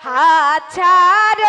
하차로